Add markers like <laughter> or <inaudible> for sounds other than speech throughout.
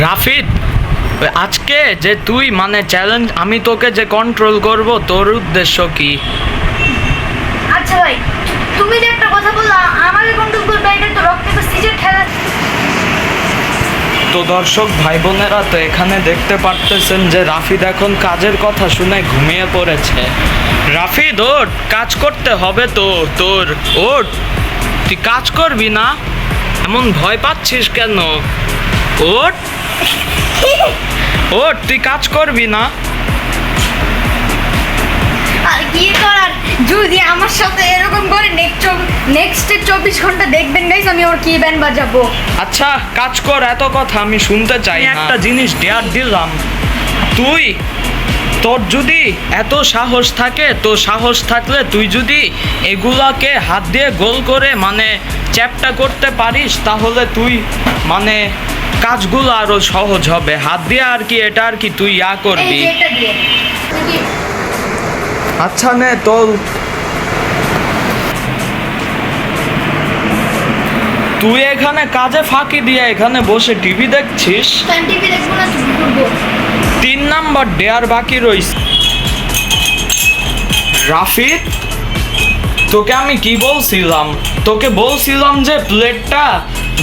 রাফিদ আজকে যে তুই মানে চ্যালেঞ্জ আমি তোকে যে কন্ট্রোল করব তোর উদ্দেশ্য কি? আচ্ছা ভাই তুমি যে একটা কথা বললা আমাকে কন্ট্রোল করবে এটা তো রক্তে তো সিজের খেলা। তো দর্শক ভাই বোনেরা তো এখানে দেখতে পারতেছেন যে রাফিদ এখন কাজের কথা শুনে ঘুমিয়ে পড়েছে। রাফিদ ওট কাজ করতে হবে তো তোর ওট তুই কাজ করবি না? এমন ভয় পাচ্ছিস কেন? ওঠ। ওঠ তুই কাজ করবি না। আর কি করার? যদি আমার সাথে এরকম করে নেক্সট নেক্সট চব্বিশ ঘণ্টা দেখবেন গাইস আমি ওর কি ব্যান্ড বাজাবো? আচ্ছা কাজ কর এত কথা আমি শুনতে চাই না। একটা জিনিস ডেয়ার দিলাম। তুই তোর যদি এত সাহস থাকে তো সাহস থাকলে তুই যদি এগুলাকে হাত দিয়ে গোল করে মানে চ্যাপটা করতে পারিস তাহলে তুই মানে কাজগুলো আরও সহজ হবে। হাত দিয়ে আর কি এটা আর কি তুই ইয়া করবি? আচ্ছা নে তোল। তুই এখানে কাজে ফাঁকি দিয়ে এখানে বসে টিভি দেখছিস? তিন নাম্বার ডেয়ার বাকি রইছে। রাফিদ তোকে আমি কি বলছিলাম? তোকে বলছিলাম যে প্লেটটা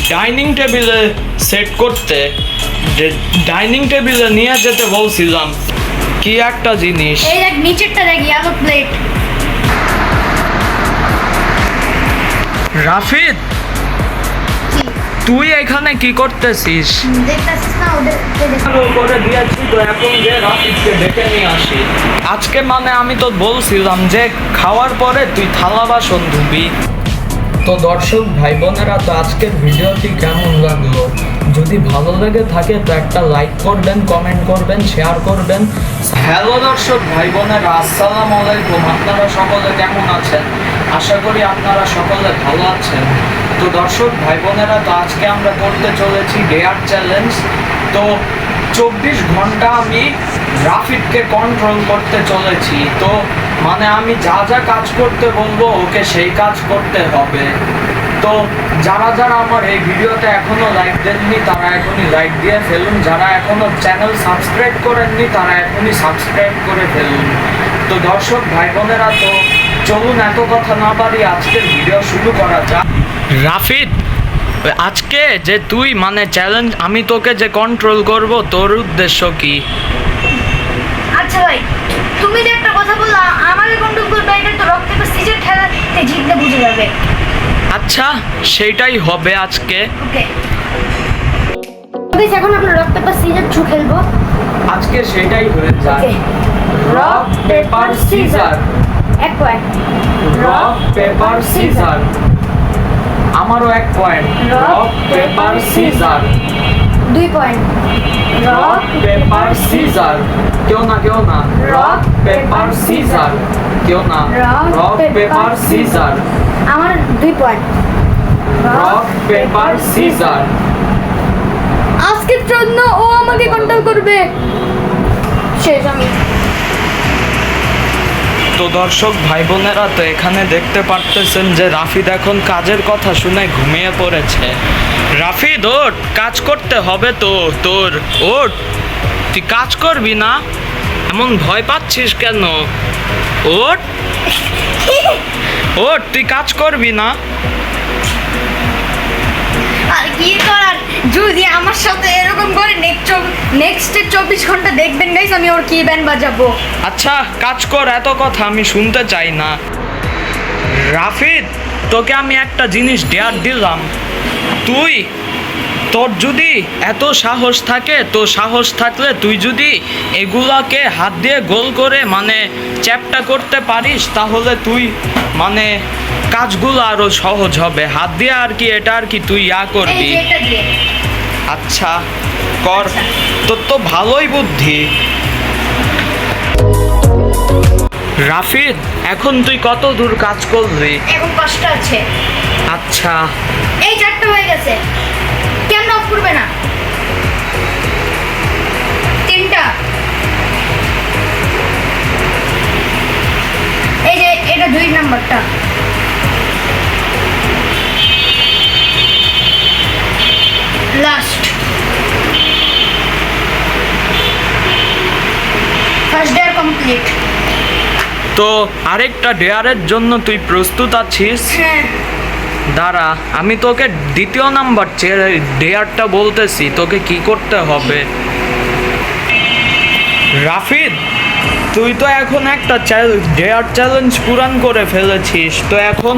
ডাইনিং টেবিলে সেট করতে ডাইনিং টেবিলে নিয়ে যেতে বলছিলাম কি একটা জিনিস? এই দেখ নিচেরটা দেখ ইয়ালো প্লেট রাফিদ তুই এখানে কি করতেছিস? আজকে মানে আমি তো বলছিলাম যে খাওয়ার পরে তুই থালা বাসন ধুবি তো দর্শক ভাই বোনেরা তো আজকের ভিডিওটি কেমন লাগল? যদি ভালো লেগে থাকে, তো একটা লাইক করবেন কমেন্ট করবেন শেয়ার করবেন। হ্যালো দর্শক ভাই বোনেরা আসসালামু আলাইকুম। আপনারা সকলে কেমন আছেন? আশা করি আপনারা সকলে ভালো আছেন। তো দর্শক ভাই বোনেরা তো আজকে আমরা করতে চলেছি ডেয়ার চ্যালেঞ্জ তো চব্বিশ ঘণ্টা আমি রাফিদকে কন্ট্রোল করতে চলেছি। তো মানে আমি যা যা কাজ করতে বলব, ওকে সেই কাজ করতে হবে। তো যারা যারা আমার এই ভিডিওতে এখনও লাইক দেননি, তারা এখনই লাইক দিয়ে ফেলুন। যারা এখনও চ্যানেল সাবস্ক্রাইব করেননি, তারা এখনই সাবস্ক্রাইব করে ফেলুন। তো দর্শক ভাই বোনেরা তো চলুন এত কথা না পারি আজকের ভিডিও শুরু করা যাক। রাফিদ আজকে যে তুই মানে চ্যালেঞ্জ আমি তোকে যে কন্ট্রোল করব তোর উদ্দেশ্য কি? আচ্ছা ভাই তুমি যে একটা কথা বললা আমাকে কন্ট্রোল করবে এটা তো রক্তে তো সিজের খেলাতে জিতলে বুঝে যাবে। আচ্ছা সেটাই হবে আজকে। ওকে। এখন আমরা রক্ত পেপার সিজার ছু খেলব। আজকে সেটাই হয়ে যায়। ওকে। রক পেপার সিজার এক পয়েন্ট। রক পেপার সিজার আমারও এক পয়েন্ট রক পেপার সিজার দুই পয়েন্ট রক পেপার সিজার কেউ না কেউ না। রক পেপার সিজার কেউ না। রক পেপার সিজার আমার দুই পয়েন্ট রক পেপার সিজার আজকের জন্য ও আমাকে কন্ট্রোল করবে। শেষ আমি। তো দর্শক ভাই বোনেরা তো এখানে দেখতে পারতেছেন যে রাফিদ এখন কাজের কথা শুনে ঘুমিয়ে পড়েছে। রাফিদ ওট কাজ করতে হবে তো, তোর ওট তুই কাজ করবি না? এমন ভয় পাচ্ছিস কেন? ওট ওঠ, তুই কাজ করবি না? আর কি করার? যদি আমার সাথে এরকম করে নেক্সট নেক্সট চব্বিশ ঘণ্টা দেখবেন গাইস আমি ওর কি ব্যান্ড বাজাবো। আচ্ছা কাজ কর এত কথা আমি শুনতে চাই না। রাফিদ তোকে আমি একটা জিনিস ডেয়ার দিলাম। তুই তোর যদি এত সাহস থাকে তো সাহস থাকলে তুই যদি এগুলাকে হাত দিয়ে গোল করে মানে চ্যাপটা করতে পারিস তাহলে তুই মানে কাজগুলো আরও সহজ হবে। হাত দিয়ে আর কি এটা আর কি তুই ইয়া করবি? আচ্ছা কর। তোর তো ভালোই বুদ্ধি। রাফিদ এখন তুই কত দূর কাজ করলি? এখন কষ্ট আছে। আচ্ছা। এই চারটা হয়ে গেছে। কেন অফ করবে না? তিনটা। এই যে এটা দুই নাম্বারটা। তো আরেকটা ডেয়ারের জন্য তুই প্রস্তুত আছিস? হ্যাঁ। দাঁড়া আমি তোকে দ্বিতীয় নাম্বার ডেয়ারটা বলতেছি তোকে কি করতে হবে? রাফিদ তুই তো এখন একটা ডেয়ার চ্যালেঞ্জ পূরণ করে ফেলেছিস তো এখন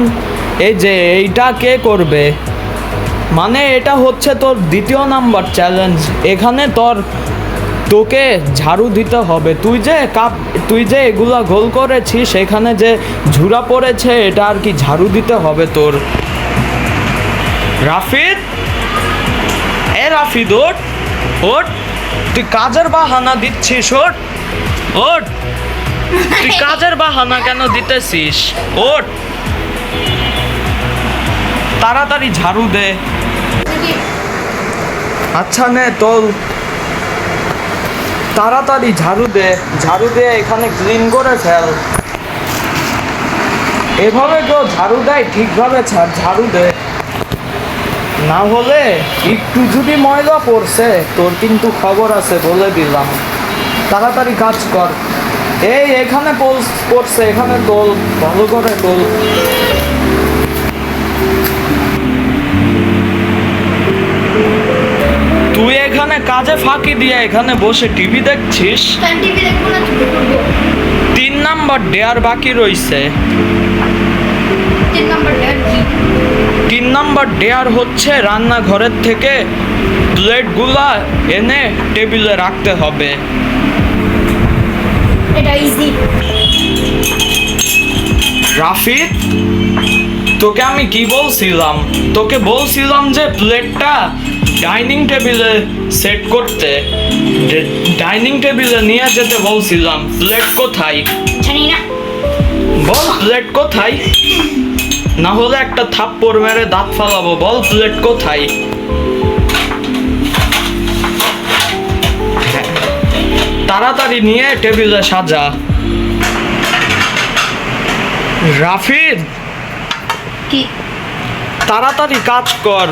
এই যে এইটা কে করবে? মানে এটা হচ্ছে তোর দ্বিতীয় নাম্বার চ্যালেঞ্জ এখানে তোর তোকে ঝাড়ু দিতে হবে তুই যে কাপ তুই যে এগুলা গোল করেছিস এখানে যে ঝুরা পড়েছে এটা আর কি ঝাড়ু দিতে হবে তোর? রাফিদ? এ রাফিদ ওট ওট তুই কাজের বাহানা দিচ্ছিস ওট ওট তুই <laughs> কাজের বাহানা কেন দিতেছিস ওট তাড়াতাড়ি ঝাড়ু দে। আচ্ছা নে তোল। তাড়াতাড়ি ঝাড়ু দে, ঝাড়ু দিয়ে এখানে ক্লিন করে ফেল। এভাবে কেউ ঝাড়ু দেয়, ঠিকভাবে ঝাড়ু দে। না হলে একটু যদি ময়লা পড়ছে, তোর কিন্তু খবর আছে বলে দিলাম। তাড়াতাড়ি কাজ কর। এই এখানে পড়ছে, এখানে তোল, ভালো করে তোল। তুই এখানে কাজে ফাঁকি দিয়ে এখানে বসে টিভি দেখছিস? তিন নাম্বার ডেয়ার বাকি রইছে। তিন নম্বর ডেয়ার কি? তিন নাম্বার ডেয়ার হচ্ছে রান্নাঘরের থেকে প্লেটগুলা এনে টেবিলে রাখতে হবে। এটা ইজি রাফিদ তোকে আমি কি বলছিলাম? তোকে বলছিলাম যে প্লেটটা ডাইনিং টেবিলে সেট করতে ডাইনিং টেবিলে নিয়ে যেতে বলছিলাম প্লেট কোথায়? জানি না। বল প্লেট কোথায়? না হলে একটা থাপ্পড় মেরে দাঁত ফালাবো বল প্লেট কোথায়। তাড়াতাড়ি নিয়ে টেবিলে সাজা। রাফিদ! কি? তাড়াতাড়ি কাজ কর।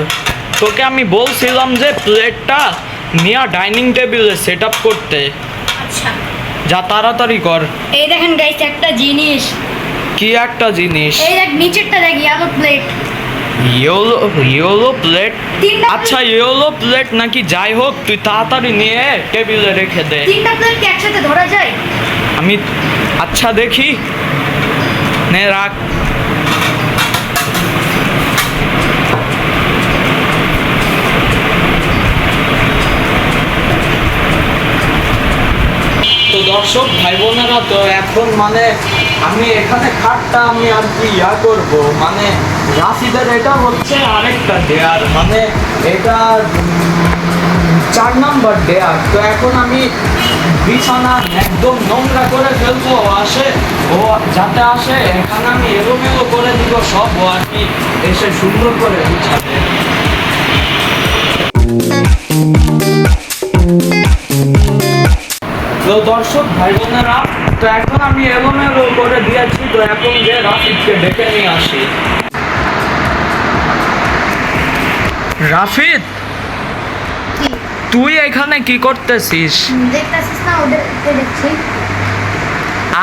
তোকে আমি বলছিলাম যে প্লেটটা নিয়ে ডাইনিং টেবিলে সেট আপ করতে। আচ্ছা। যা তাড়াতাড়ি কর। এই দেখেন গাইস একটা জিনিস। কি একটা জিনিস? এই দেখ নিচেরটা দেখ yellow plate yellow yellow plate আচ্ছা ইয়োলো প্লেট নাকি যাই হোক তুই তাড়াতাড়ি নিয়ে টেবিলে রেখে দে। তিনটা প্লেট কি একসাথে ধরা যায়? আমি আচ্ছা দেখি। নে রাখ। দর্শক ভাই বোনেরা তো এখন মানে আমি এখানে খাটটা আমি আর কি ইয়া করব? মানে রাশিদের এটা হচ্ছে আরেকটা ডেয়ার মানে এটা চার নাম্বার ডেয়ার তো এখন আমি বিছানা একদম নোংরা করে ফেলব আসে, ও যাতে আসে, এখানে আমি এলোমেলো করে দিব সব, ও আর কি এসে সুন্দর করে গুছাবে। তো দর্শক ভাই বোনেরা তো এখন আমি এলোমেলো করে দিয়েছি তো এখন যে রাফিদকে ডেকে নিয়ে আসি। রাফিদ তুই এখানে কি করতেছিস?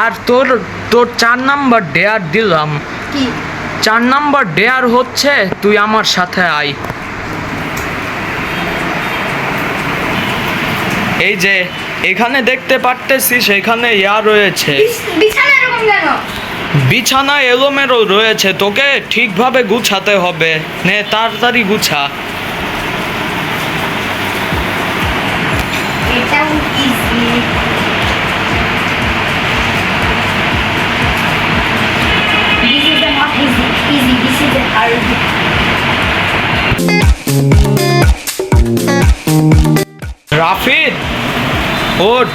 আর তোর তোর চার নাম্বার ডেয়ার দিলাম। চার নাম্বার ডেয়ার হচ্ছে তুই আমার সাথে আয়। এই যে এখানে দেখতে পারতেছিস এখানে ইয়া রয়েছে বিছানা এলোমেলো রয়েছে তোকে ঠিকভাবে গুছাতে হবে নে তাড়াতাড়ি গুছা This is not easy. Easy. This is hard. ওট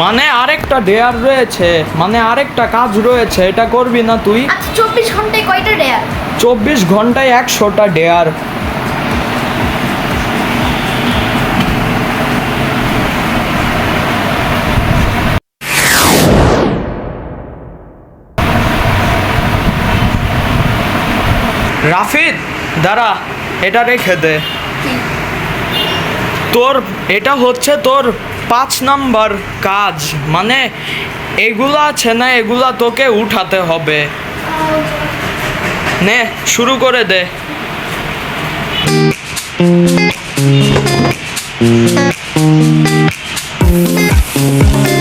মানে আরেকটা ডেয়ার রয়েছে মানে আরেকটা কাজ রয়েছে এটা করবি না তুই? আচ্ছা চব্বিশ ঘন্টায় কয়টা ডেয়ার চব্বিশ ঘন্টায় একশোটা ডেয়ার রাফিদ দাঁড়া এটা রেখে দে। তোর, এটা হচ্ছে তোর পাঁচ নাম্বার কাজ। মানে এগুলা আছে না, এগুলা তোকে উঠাতে হবে। নে, শুরু করে দে। রাফির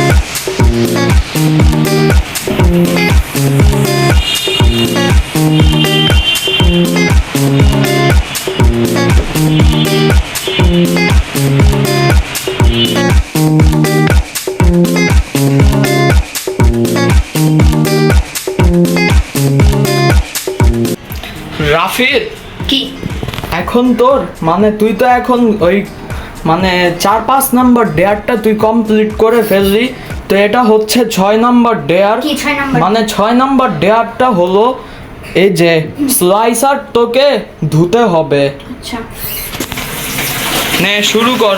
তোর? মানে তুই তো এখন ওই মানে চার পাঁচ নম্বর ডেয়ারটা তুই কমপ্লিট করে ফেললি। তো এটা হচ্ছে ছয় নম্বর ডেয়ার। কি ছয় নাম্বার? মানে ছয় নম্বর ডেয়ারটা হলো এই যে স্লাইসার তোকে ধুতে হবে। আচ্ছা। নে শুরু কর।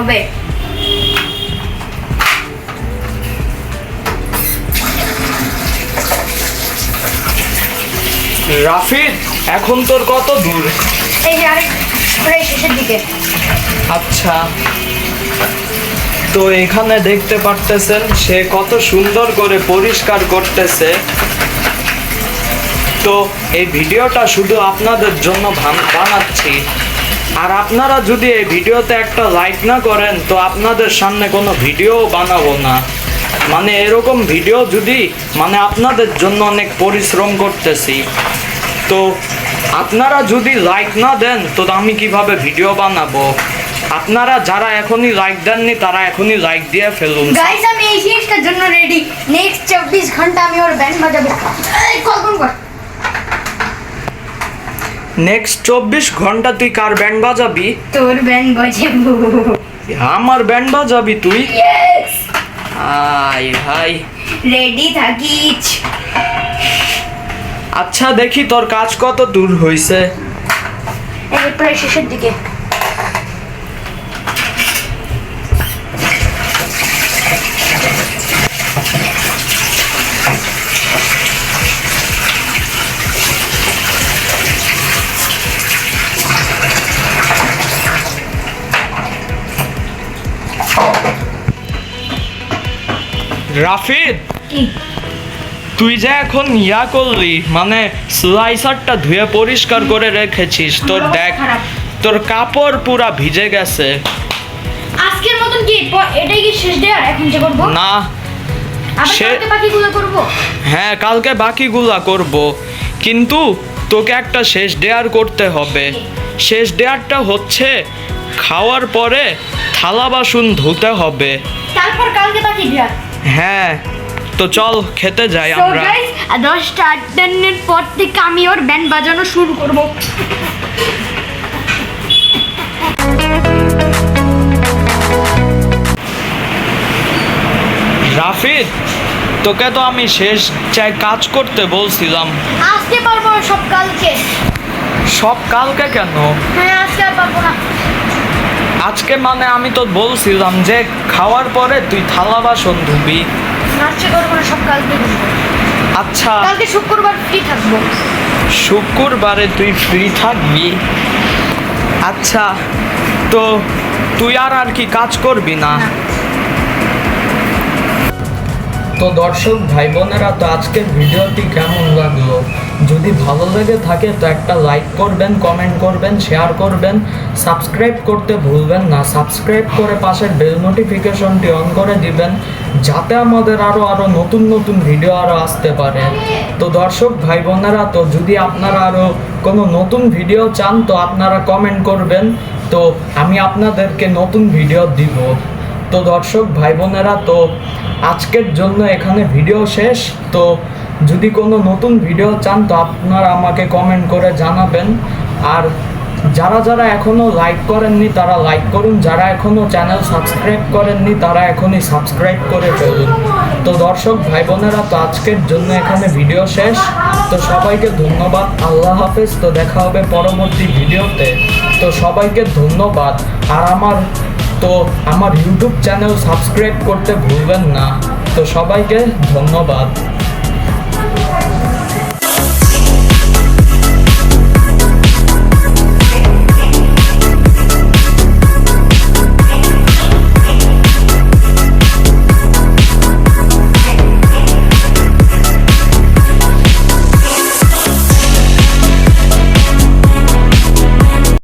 হবে। রাফিদ এখন তোর কত দূর? এই যে আরেক প্রায় শেষের দিকে। আচ্ছা। তো এখানে দেখতে পারতেছেন সে কত সুন্দর করে পরিষ্কার করতেছে। তো এই ভিডিওটা শুধু আপনাদের জন্য বানাচ্ছি। আর আপনারা যদি এই ভিডিওতে একটা লাইক না করেন, তো আপনাদের সামনে কোনো ভিডিও বানাবো না। মানে এরকম ভিডিও যদি মানে আপনাদের জন্য অনেক পরিশ্রম করতেছি। তো আপনারা যদি লাইক না দেন, তো আমি কীভাবে ভিডিও বানাবো? আপনারা যারা এখনই লাইক দেননি, তারা এখনই লাইক দিয়ে ফেলুন। গাইস আমি এই জিনিসটার জন্য রেডি নেক্সট চব্বিশ ঘণ্টা আমি ওর ব্যান্ড বাজাবো। কখন কর। নেক্সট চব্বিশ ঘণ্টা তুই কার ব্যান্ড বাজাবি? তোর ব্যান্ড বাজাবো। আমার ব্যান্ড বাজাবি তুই? আই ভাই রেডি থাকিস। আচ্ছা দেখি তোর কাজ কত দূর হইছে। এই প্রায় শেষের দিকে। রাফিদ! তুই যে এখন ইয়া করলি মানে স্লাইসারটা ধুয়ে পরিষ্কার করে রেখেছিস তোর দেখ তোর কাপড় পুরা ভিজে গেছে। আজকের মতন কি এটাই কি শেষ দেয়ার এখন যে করব? না। বাকিগুলো করব? হ্যাঁ কালকে বাকিগুলা করব। কিন্তু তোকে একটা শেষ ডেয়ার করতে হবে। শেষ ডেয়ারটা হচ্ছে খাওয়ার পরে থালা বাসন ধুতে হবে। তারপর কালকে বাকি দেয়ার হ্যাঁ তো চল খেতে যাই সো আমরা। দশটা আটান্নের পর থেকে আমি ওর ব্যান্ড বাজানো শুরু করব। রাফিদ তোকে তো আমি শেষ চাই কাজ করতে বলছিলাম। আজকে পারব সব কালকে। সব কালকে কেন? হ্যাঁ আজকে আর পারব না। আজকে মানে আমি তো বলছিলাম যে খাওয়ার পরে তুই থালা বাসন ধুবি। আজকে করব না সব কালকে আচ্ছা। কালকে শুক্রবার ফ্রি থাকব। শুক্রবারে তুই ফ্রি থাকবি? আচ্ছা তো তুই আর আর কি কাজ করবি না? না। তো দর্শক ভাই বোনেরা তো আজকের ভিডিওটি কেমন লাগল? যদি ভালো লেগে থাকে, তো একটা লাইক করবেন কমেন্ট করবেন শেয়ার করবেন। সাবস্ক্রাইব করতে ভুলবেন না। সাবস্ক্রাইব করে পাশের বেল নোটিফিকেশনটি অন করে দিবেন, যাতে আমাদের আরও আরও নতুন নতুন ভিডিও আরও আসতে পারে। তো দর্শক, ভাই বোনেরা, তো যদি আপনারা আরও কোনো নতুন ভিডিও চান, তো আপনারা কমেন্ট করবেন। তো আমি আপনাদেরকে নতুন ভিডিও দিব। তো দর্শক, ভাই বোনেরা, তো আজকের জন্য এখানে ভিডিও শেষ। তো যদি কোনো নতুন ভিডিও চান তো আপনারা আমাকে কমেন্ট করে জানাবেন। আর যারা যারা এখনও লাইক করেননি তারা লাইক করুন, যারা এখনও চ্যানেল সাবস্ক্রাইব করেননি তারা এখনই সাবস্ক্রাইব করে ফেলুন। তো দর্শক, ভাই বোনেরা, তো আজকের জন্য এখানে ভিডিও শেষ। তো সবাইকে ধন্যবাদ, আল্লাহ হাফেজ। তো দেখা হবে পরবর্তী ভিডিওতে তো সবাইকে ধন্যবাদ। আর আমার, তো আমার ইউটিউব চ্যানেল সাবস্ক্রাইব করতে ভুলবেন না। তো সবাইকে ধন্যবাদ।